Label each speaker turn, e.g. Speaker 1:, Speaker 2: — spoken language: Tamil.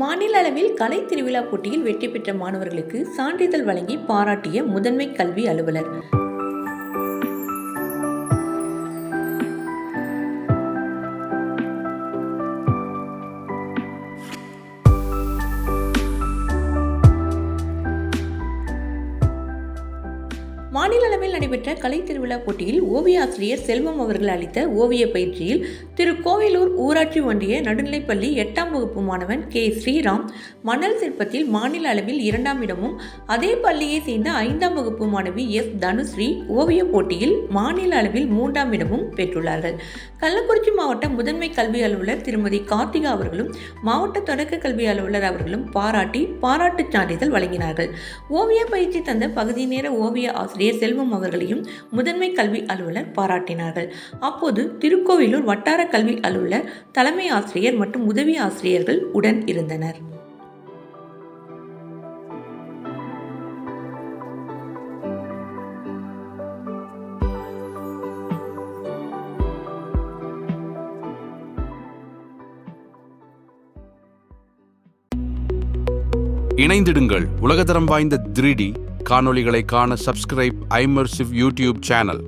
Speaker 1: மாநில அளவில் கலை திருவிழா போட்டியில் வெற்றி பெற்ற மாணவர்களுக்கு சான்றிதழ் வழங்கி பாராட்டிய முதன்மை கல்வி அலுவலர் மாநில அளவில் நடைபெற்ற கலை திருவிழா போட்டியில் ஓவிய ஆசிரியர் செல்வம் அவர்கள் அளித்த ஓவிய பயிற்சியில் திரு கோவிலூர் ஊராட்சி ஒன்றிய நடுநிலைப்பள்ளி எட்டாம் வகுப்பு மாணவன் கே. ஸ்ரீராம் மணல் சிற்பத்தில் மாநில அளவில் இரண்டாம் இடமும் அதே பள்ளியை சேர்ந்த ஐந்தாம் வகுப்பு மாணவி எஸ். தனுஸ்ரீ ஓவிய போட்டியில் மாநில அளவில் மூன்றாம் இடமும் பெற்றுள்ளார்கள். கள்ளக்குறிச்சி மாவட்ட முதன்மை கல்வி அலுவலர் திருமதி கார்த்திகா அவர்களும் மாவட்ட தொடக்க கல்வி அலுவலர் அவர்களும் பாராட்டி பாராட்டுச் சான்றிதழ் வழங்கினார்கள். ஓவிய பயிற்சி தந்த பகுதி நேர ஓவிய ஆசிரியர் செல்வம் அவர்களையும் முதன்மை கல்வி அலுவலர் பாராட்டினார்கள். அப்போது திருக்கோவிலூர் வட்டார கல்வி அலுவலர் தலைமை ஆசிரியர் மற்றும் உதவி ஆசிரியர்கள் உடன் இருந்தனர்.
Speaker 2: இணைந்திடுங்கள் உலகதரம் வாய்ந்த த்ரீ காணொளிகளை காண சப்ஸ்கிரைப் ஐமர்சிவ் யூடியூப் சேனல்.